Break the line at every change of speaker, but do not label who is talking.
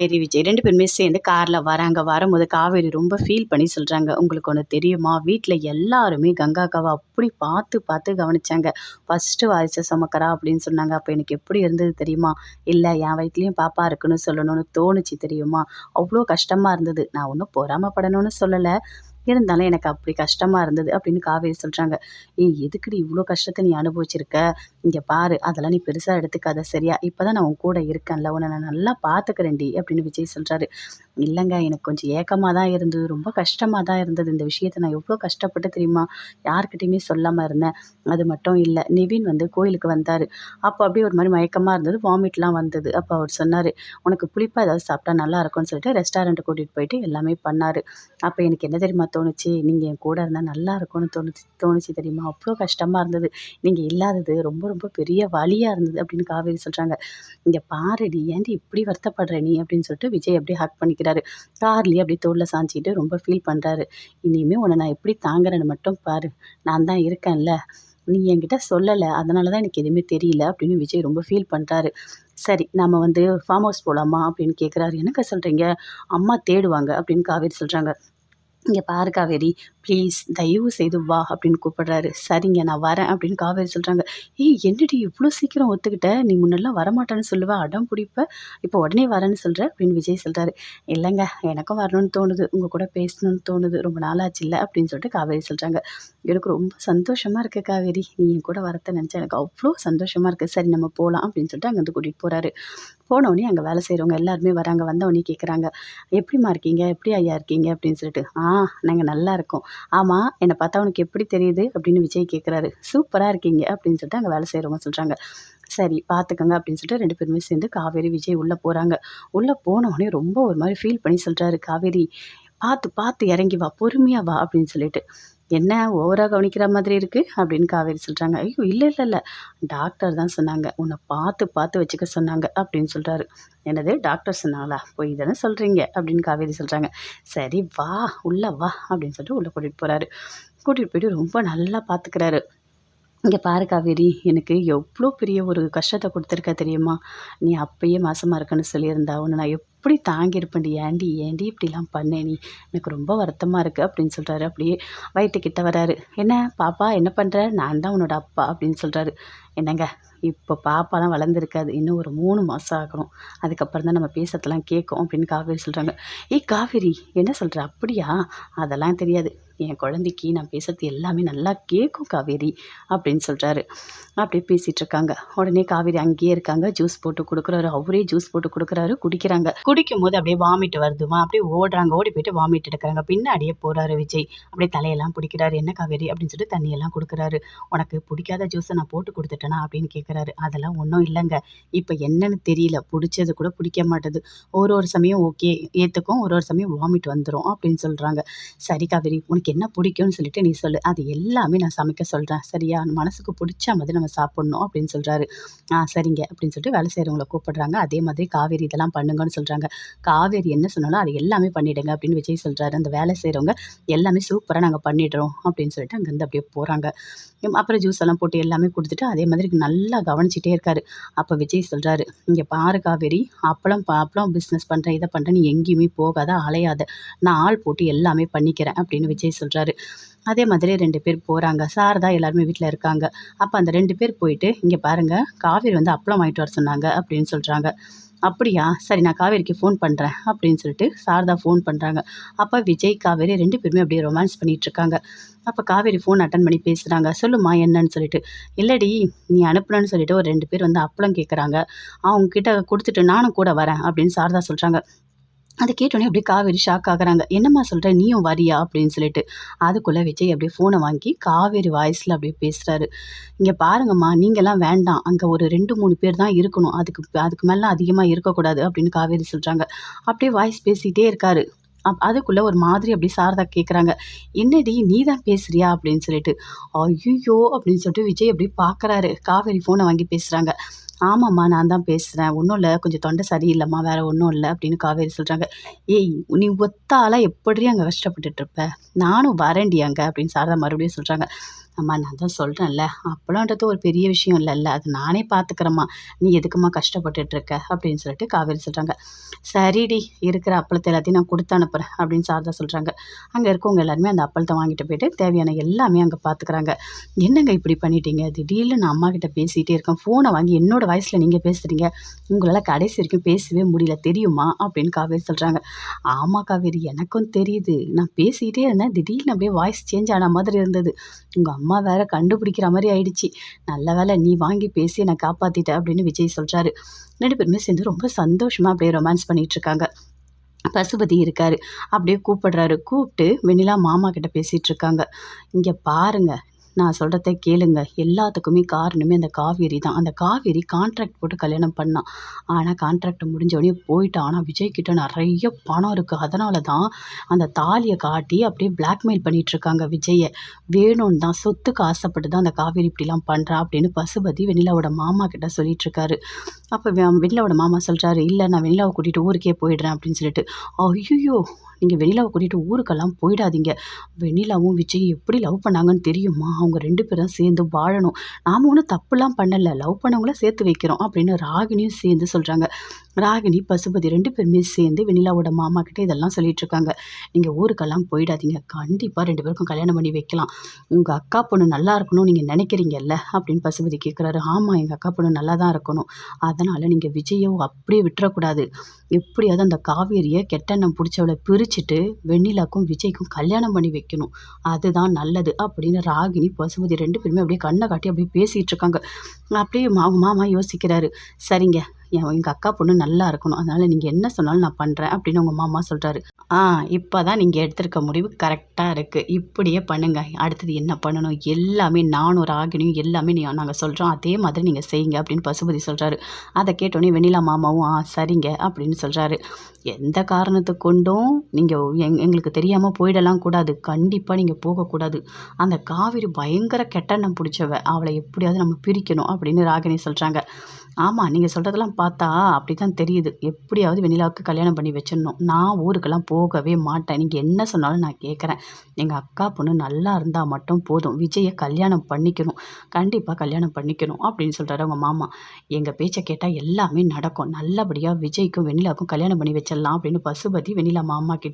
சரி விஜய் ரெண்டு பேருமே சேர்ந்து காரில் வராங்க. வரும்போது காவேரி ரொம்ப ஃபீல் பண்ணி சொல்கிறாங்க உங்களுக்கு ஒன்று தெரியுமா? வீட்டில் எல்லாருமே கங்காக்காவை அப்படி பார்த்து பார்த்து கவனிச்சாங்க. ஃபஸ்ட்டு வாரிசை சுமக்கிறா அப்படின்னு சொன்னாங்க. அப்போ எனக்கு எப்படி இருந்தது தெரியுமா? இல்லை என் வயிற்றுலையும் பாப்பா இருக்குன்னு சொல்லணும்னு தோணுச்சு தெரியுமா? அவ்வளோ கஷ்டமாக இருந்தது. நான் ஒன்றும் பொறாமப்படணும்னு சொல்லலை. இருந்தாலும் எனக்கு அப்படி கஷ்டமாக இருந்தது அப்படின்னு காவேரி சொல்கிறாங்க ஏய் எதுக்குடி இவ்வளோ கஷ்டத்தை நீ அனுபவிச்சிருக்க? இங்கே பாரு அதெல்லாம் நீ பெருசாக எடுத்துக்காத சரியா? இப்போ தான் நான் உன் கூட இருக்கேன்ல உன்னை நான் நல்லா பார்த்துக்கிறேன்டி அப்படின்னு விஜய் சொல்கிறாரு இல்லைங்க எனக்கு கொஞ்சம் ஏக்கமாக தான் இருந்தது ரொம்ப கஷ்டமாக தான் இருந்தது. இந்த விஷயத்தை நான் எவ்வளோ கஷ்டப்பட்டு தெரியுமா? யார்கிட்டையுமே சொல்லாமல் இருந்தேன். அது மட்டும் இல்லை நிவின் வந்து கோயிலுக்கு வந்தார். அப்போ அப்படியே ஒரு மாதிரி மயக்கமாக இருந்தது வாமிட்லாம் வந்தது. அப்போ அவர் சொன்னார் உனக்கு புளிப்பாக ஏதாவது சாப்பிட்டா நல்லா இருக்கும்னு சொல்லிட்டு ரெஸ்டாரண்ட் கூட்டிகிட்டு போயிட்டு எல்லாமே பண்ணார். அப்போ எனக்கு என்ன தெரியுமா தோணுச்சு? நீங்கள் என் கூட இருந்தால் நல்லா இருக்கும்னு தோணுச்சு தோணுச்சு தெரியுமா? அவ்வளோ கஷ்டமாக இருந்தது. நீங்கள் இல்லாதது ரொம்ப ரொம்ப பெரிய வழியாக இருந்தது அப்படின்னு காவேரி சொல்கிறாங்க இங்கே பாருடி ஏன்டி இப்படி வருத்தப்படுற நீ? அப்படின்னு சொல்லிட்டு விஜய் அப்படியே ஹக் பண்ணிக்கிறாரு. கார்லேயே அப்படியே தோளில் சாஞ்சிக்கிட்டு ரொம்ப ஃபீல் பண்ணுறாரு இனிமேல் உன்னை நான் எப்படி தாங்குறேன்னு மட்டும் பாரு. நான் தான் இருக்கேன்ல. நீ என்கிட்ட சொல்லலை. அதனால தான் எனக்கு எதுவுமே தெரியல அப்படின்னு விஜய் ரொம்ப ஃபீல் பண்ணுறாரு சரி நம்ம வந்து ஃபார்ம் ஹவுஸ் போகலாமா அப்படின்னு கேட்குறாரு என்னக்கா சொல்கிறீங்க அம்மா தேடுவாங்க அப்படின்னு காவேரி சொல்கிறாங்க இங்கே பாரு காவேரி ப்ளீஸ் தயவு செய்து வா அப்படின்னு கூப்பிடுறாரு. சரிங்க நான் வரேன் அப்படின்னு காவேரி சொல்கிறாங்க ஏய் என்னடி இவ்வளோ சீக்கிரம் ஒத்துக்கிட்ட? நீ முன்னெல்லாம் வரமாட்டேன்னு சொல்லுவேன் அடம் பிடிப்ப. இப்போ உடனே வரேன்னு சொல்கிற அப்படின்னு விஜய் சொல்கிறாரு இல்லைங்க எனக்கும் வரணும்னு தோணுது. உங்கள் கூட பேசணும்னு தோணுது. ரொம்ப நாளாச்சு இல்லை அப்படின்னு சொல்லிட்டு காவேரி சொல்கிறாங்க எனக்கு ரொம்ப சந்தோஷமாக இருக்குது காவேரி. நீ என் கூட வரத்தை நினச்சா எனக்கு அவ்வளோ சந்தோஷமாக இருக்குது சரி நம்ம போகலாம் அப்படின்னு சொல்லிட்டு அங்கேருந்து கூட்டிகிட்டு போகிறாரு போனவொடனே அங்கே வேலை செய்கிறவங்க எல்லாருமே வராங்க வந்தவொடனே கேட்குறாங்க எப்படிம்மா இருக்கீங்க? எப்படி ஐயா இருக்கீங்க? அப்படின்னு சொல்லிட்டு ஆ நாங்கள் நல்லா இருக்கோம். ஆமாம் என்னை பார்த்தா உனக்கு எப்படி தெரியுது? அப்படின்னு விஜய் கேட்குறாரு சூப்பராக இருக்கீங்க. அப்படின்னு சொல்லிட்டு அங்கே வேலை செய்கிறவங்க சொல்கிறாங்க சரி பார்த்துக்கோங்க அப்படின்னு சொல்லிட்டு ரெண்டு பேருமே சேர்ந்து காவேரி விஜய் உள்ளே போகிறாங்க உள்ளே போனவொடனே ரொம்ப ஒரு மாதிரி ஃபீல் பண்ணி சொல்கிறாரு காவேரி பார்த்து பார்த்து இறங்கி வா பொறுமையாக வா அப்படின்னு சொல்லிட்டு. என்ன ஓவராக கவனிக்கிற மாதிரி இருக்குது அப்படின்னு காவேரி சொல்கிறாங்க ஐயோ இல்லை இல்லை இல்லை. டாக்டர் தான் சொன்னாங்க. உன்னை பார்த்து பார்த்து வச்சுக்க சொன்னாங்க. அப்படின்னு சொல்கிறாரு என்னது? டாக்டர் சொன்னாங்களா போய் தானே சொல்கிறீங்க அப்படின்னு காவேரி சொல்கிறாங்க சரி வா. உள்ளே வா. அப்படின்னு சொல்லிட்டு உள்ளே கூட்டிகிட்டு போகிறாரு கூட்டிகிட்டு போயிட்டு ரொம்ப நல்லா பார்த்துக்கிறாரு இங்கே பாரு காவேரி. எனக்கு எவ்வளோ பெரிய ஒரு கஷ்டத்தை கொடுத்துருக்க தெரியுமா? நீ அப்பயே மாசமாக இருக்குன்னு சொல்லியிருந்தா. உன்னை நான் எப் எப்படி தாங்கியிருப்பேன்டி ஏண்டி ஏண்டி இப்படிலாம் பண்ணே நீ? எனக்கு ரொம்ப வருத்தமாக இருக்குது அப்படின்னு சொல்கிறாரு அப்படியே வயிற்றுக்கிட்ட வராரு. என்ன பாப்பா என்ன பண்ணுற நான் தான் உன்னோட அப்பா அப்படின்னு சொல்கிறாரு என்னங்க இப்போ பாப்பாலாம் வளர்ந்துருக்காது. இன்னும் ஒரு மூணு மாதம் ஆகணும். அதுக்கப்புறம் தான் நம்ம பேசுறதெல்லாம் கேட்கும் அப்படின்னு காவேரி சொல்கிறாங்க ஏய் காவேரி என்ன சொல்கிற அப்படியா? அதெல்லாம் தெரியாது. என் குழந்தைக்கு நான் பேசுறது எல்லாமே நல்லா கேட்கும் காவேரி அப்படின்னு சொல்கிறாரு அப்படியே பேசிகிட்டு இருக்காங்க. உடனே காவேரி அங்கேயே இருக்காங்க. ஜூஸ் போட்டு கொடுக்குறாரு. அவரே ஜூஸ் போட்டு கொடுக்குறாரு. குடிக்கிறாங்க. குடிக்கும் போது அப்படியே வாமிட் வருதுமா? அப்படியே ஓடுறாங்க ஓடி போயிட்டு வாமிட் எடுக்கிறாங்க. பின்னாடியே போகிறாரு விஜய். அப்படியே தலையெல்லாம் பிடிக்கிறாரு. என்ன காவேரி? அப்படின்னு சொல்லிட்டு தண்ணியெல்லாம் கொடுக்குறாரு. உனக்கு பிடிக்காத ஜூஸை நான் போட்டு கொடுத்துட்டேனா? அப்படின்னு கேட்குறாரு அதெல்லாம் ஒன்றும் இல்லைங்க. இப்போ என்னன்னு தெரியல. பிடிச்சது கூட பிடிக்க மாட்டேது. ஒரு ஒரு சமயம் ஓகே ஏற்றுக்கும் ஒரு ஒரு சமயம் வாமிட் வந்துடும் அப்படின்னு சொல்கிறாங்க சரி காவேரி உனக்கு என்ன பிடிக்கும்னு சொல்லிட்டு நீ சொல்லு. அது எல்லாமே நான் சமைக்க சொல்கிறேன் சரியா? மனசுக்கு பிடிச்ச மாதிரி நம்ம சாப்பிட்ணும் அப்படின்னு சொல்கிறாரு ஆ சரிங்க அப்படின்னு சொல்லிட்டு வேலை செய்கிறவங்களை கூப்பிடுறாங்க. அதே மாதிரி காவேரி இதெல்லாம் பண்ணுங்கன்னு சொல்கிறாங்க காவேரி என்ன சொன்னாலும் அது எல்லாமே பண்ணிவிடுங்க அப்படின்னு விஜய் சொல்கிறாரு அந்த வேலை செய்கிறவங்க எல்லாமே சூப்பராக நாங்கள் பண்ணிடுறோம் அப்படின்னு சொல்லிட்டு அங்கேருந்து அப்படியே போகிறாங்க அப்புறம் ஜூஸ் எல்லாம் போட்டு எல்லாமே கொடுத்துட்டு அதே மாதிரி நல்லா கவனிச்சிட்டே இருக்காரு. அப்போ விஜய் சொல்கிறாரு இங்கே பாரு காவேரி அப்பளம் அப்பளம் பிஸ்னஸ் பண்ணுறேன் இதை பண்ணுறேன் நீ எங்கேயுமே போகாத அலையாத. நான் ஆள் போட்டு எல்லாமே பண்ணிக்கிறேன் அப்படின்னு விஜய் சொல்கிறாரு அதே மாதிரி ரெண்டு பேர் போகிறாங்க சாரதா எல்லாருமே வீட்டில் இருக்காங்க. அப்போ அந்த ரெண்டு பேர் போயிட்டு இங்கே பாருங்கள் காவேரி வந்து அப்பளம் வாங்கிட்டு வர சொன்னாங்க அப்படின்னு சொல்கிறாங்க அப்படியா? சரி நான் காவேரிக்கு ஃபோன் பண்ணுறேன் அப்படின்னு சொல்லிட்டு சாரதா ஃபோன் பண்ணுறாங்க அப்போ விஜய் காவேரி ரெண்டு பேருமே அப்படியே ரொமான்ஸ் பண்ணிகிட்ருக்காங்க அப்போ காவேரி ஃபோன் அட்டன் பண்ணி பேசுகிறாங்க சொல்லுமா என்னன்னு சொல்லிட்டு. இல்லடி நீ அனுப்புனன்னு சொல்லிட்டு ஒரு ரெண்டு பேர் வந்து அப்பளம் கேட்குறாங்க அவங்க கிட்ட கொடுத்துட்டு நானும் கூட வரேன் அப்படின்னு சாரதா சொல்கிறாங்க அதை கேட்டோன்னே அப்படியே காவேரி ஷாக் ஆகுறாங்க. என்னம்மா சொல்கிற நீயும் வரியா? அப்படின்னு சொல்லிட்டு அதுக்குள்ளே விஜய் அப்படியே ஃபோனை வாங்கி காவேரி வாய்ஸில் அப்படியே பேசுகிறாரு இங்கே பாருங்கம்மா நீங்கள்லாம் வேண்டாம். அங்கே ஒரு ரெண்டு மூணு பேர் தான் இருக்கணும். அதுக்கு அதுக்கு மேலே அதிகமாக இருக்கக்கூடாது அப்படின்னு காவேரி சொல்கிறாங்க அப்படியே வாய்ஸ் பேசிகிட்டே இருக்காரு. அப் அதுக்குள்ளே ஒரு மாதிரி அப்படி சாரதா கேட்குறாங்க என்னடி நீ தான் பேசுறியா? அப்படின்னு சொல்லிட்டு. ஐயோ அப்படின்னு சொல்லிட்டு விஜய் அப்படி பார்க்குறாரு காவேரி ஃபோனை வாங்கி பேசுகிறாங்க ஆமாம்மா நான் தான் பேசுகிறேன் ஒன்றும் இல்லை கொஞ்சம் தொண்டை சரியில்லைம்மா வேறு ஒன்றும் இல்லை அப்படின்னு காவேரி சொல்கிறாங்க ஏய் நீ ஒத்தாலாம் எப்படி அங்கே கஷ்டப்பட்டுட்டு இருப்ப? நானும் வரேன்டி அங்கே அப்படின்னு சாரதா மறுபடியும் சொல்கிறாங்க அம்மா நான் தான் சொல்கிறேன்ல அப்பளம்ன்றது ஒரு பெரிய விஷயம் இல்லைல்ல. அது நானே பார்த்துக்கிறேம்மா நீ எதுக்கும்மா கஷ்டப்பட்டுட்டு இருக்க அப்படின்னு சொல்லிட்டு காவேரி சொல்கிறாங்க சரிடி இருக்கிற அப்பளத்தை எல்லாத்தையும் நான் கொடுத்து அனுப்புகிறேன் அப்படின்னு சாரதா சொல்கிறாங்க அங்கே இருக்கவங்க எல்லாருமே அந்த அப்பளத்தை வாங்கிட்டு போயிட்டு தேவையான எல்லாமே அங்கே பார்த்துக்கிறாங்க என்னங்க இப்படி பண்ணிட்டீங்க? திடீர்னு நான் அம்மா கிட்ட பேசிகிட்டே இருக்கேன். ஃபோனை வாங்கி என்னோட வாய்ஸில் நீங்கள் பேசுகிறீங்க உங்களால் கடைசி வரைக்கும் பேசவே முடியல. தெரியுமா? அப்படின்னு காவேரி சொல்கிறாங்க ஆமாம் காவேரி எனக்கும் தெரியுது. நான் பேசிக்கிட்டே இருந்தேன். திடீர்னு அப்படியே வாய்ஸ் சேஞ்ச் ஆன மாதிரி இருந்தது. உங்கள் அம்மா அம்மா வேற கண்டுபிடிக்கிற மாதிரி ஆயிடுச்சு. நல்ல வேலை நீ வாங்கி பேசி என்னை காப்பாற்றிட்ட அப்படின்னு விஜய் சொல்கிறாரு ரெண்டு பேருமே சேர்ந்து ரொம்ப சந்தோஷமாக அப்படியே ரொமான்ஸ் பண்ணிகிட்ருக்காங்க பசுபதி இருக்காரு. அப்படியே கூப்பிடுறாரு. கூப்பிட்டு வெண்ணிலா மாமா கிட்ட பேசிகிட்டு இருக்காங்க இங்கே பாருங்க நான் சொல்கிறத கேளுங்க. எல்லாத்துக்குமே காரணமே அந்த காவேரி தான். அந்த காவேரி கான்ட்ராக்ட் போட்டு கல்யாணம் பண்ணான் ஆனால் கான்ட்ராக்ட் முடிஞ்சோடனே போயிட்டான் ஆனால் விஜய் கிட்ட நிறைய பணம் இருக்குது அதனால தான் அந்த தாலியை காட்டி அப்படியே பிளாக்மெயில் பண்ணிகிட்ருக்காங்க விஜயை. வேணும்னு தான் சொத்துக்கு ஆசைப்பட்டு தான் அந்த காவேரி இப்படிலாம் பண்ணுறா அப்படின்னு பசுபதி வெண்ணிலாவோட மாமா கிட்ட சொல்லிகிட்ருக்காரு அப்போ வெண்ணிலாவோட மாமா சொல்கிறாரு இல்லை நான் வெண்ணிலாவை கூட்டிகிட்டு ஊருக்கே போயிடுறேன் அப்படின்னு சொல்லிட்டு. ஐயோ நீங்கள் வெண்ணிலாவை கூட்டிகிட்டு ஊருக்கெல்லாம் போயிடாதீங்க. வெண்ணிலாவும் விஜய் எப்படி லவ் பண்ணாங்கன்னு தெரியுமா? அவங்க ரெண்டு பேரும் சேர்ந்து வாழணும். நாம் ஒன்றும் தப்புலாம் பண்ணலை. லவ் பண்ணவங்கள சேர்த்து வைக்கிறோம் அப்படின்னு ராகினியும் சேர்ந்து சொல்கிறாங்க ராகினி பசுபதி ரெண்டு பேருமே சேர்ந்து வெண்ணிலாவோட மாமா கிட்டே இதெல்லாம் சொல்லிட்டு இருக்காங்க நீங்கள் ஊருக்கெல்லாம் போயிடாதீங்க. கண்டிப்பாக ரெண்டு பேருக்கும் கல்யாணம் பண்ணி வைக்கலாம். உங்கள் அக்கா பொண்ணு நல்லா இருக்கணும் நீங்கள் நினைக்கிறீங்கல்ல? அப்படின்னு பசுபதி கேட்குறாரு ஆமாம் எங்கள் அக்கா பொண்ணு நல்லா தான் இருக்கணும். அதனால் நீங்கள் விஜயை அப்படியே விட்டுறக்கூடாது. எப்படியாவது அந்த காவேரியை கெட்டெண்ணம் பிடிச்சவளை பிரிச்சுட்டு வெண்ணிலாக்கும் விஜய்க்கும் கல்யாணம் பண்ணி வைக்கணும். அதுதான் நல்லது அப்படின்னு ராகினி பசுபதி ரெண்டு பேருமே அப்படியே கண்ணை காட்டி அப்படியே பேசிகிட்டு இருக்காங்க அப்படியே மாமா மாமா யோசிக்கிறாரு. சரிங்க எங்கள் அக்கா பொண்ணு நல்லா இருக்கணும். அதனால் நீங்கள் என்ன சொன்னாலும் நான் பண்ணுறேன் அப்படின்னு உங்கள் மாமா சொல்கிறாரு ஆ இப்போ தான் நீங்கள் எடுத்திருக்க முடிவு கரெக்டாக இருக்குது இப்படியே பண்ணுங்கள் அடுத்தது என்ன பண்ணணும்? எல்லாமே நானும் ராகினியும் எல்லாமே நீ நாங்கள் சொல்கிறோம் அதே மாதிரி நீங்கள் செய்யுங்க அப்படின்னு பசுபதி சொல்கிறாரு அதை கேட்டோன்னே வெண்ணிலா மாமாவும் ஆ சரிங்க அப்படின்னு சொல்கிறாரு எந்த காரணத்தை கொண்டும் நீங்கள் எங் எங்களுக்கு தெரியாமல் போயிடலாம் கூடாது. கண்டிப்பாக நீங்கள் போகக்கூடாது அந்த காவிரி பயங்கர கெட்டண்ணம் பிடிச்சவ. அவளை எப்படியாவது நம்ம பிரிக்கணும் அப்படின்னு ராகினி சொல்கிறாங்க ஆமாம் நீங்கள் சொல்கிறதெல்லாம் பார்த்தா அப்படி தான் தெரியுது. எப்படியாவது வெண்ணிலாவுக்கு கல்யாணம் பண்ணி வச்சிடணும். நான் ஊருக்கெல்லாம் போகவே மாட்டேன். நீங்கள் என்ன சொன்னாலும் நான் கேட்குறேன் எங்கள் அக்கா பொண்ணு நல்லா இருந்தால் மட்டும் போதும். விஜயை கல்யாணம் பண்ணிக்கணும். கண்டிப்பாக கல்யாணம் பண்ணிக்கணும் அப்படின்னு சொல்கிறாரு அவங்க மாமா. எங்கள் பேச்சை கேட்டால் எல்லாமே நடக்கும். நல்லபடியாக விஜய்க்கும் வெண்ணிலாவுக்கும் கல்யாணம் பண்ணி வச்சிடலாம் அப்படின்னு பசுபதி வெண்ணிலா மாமா கிட்ட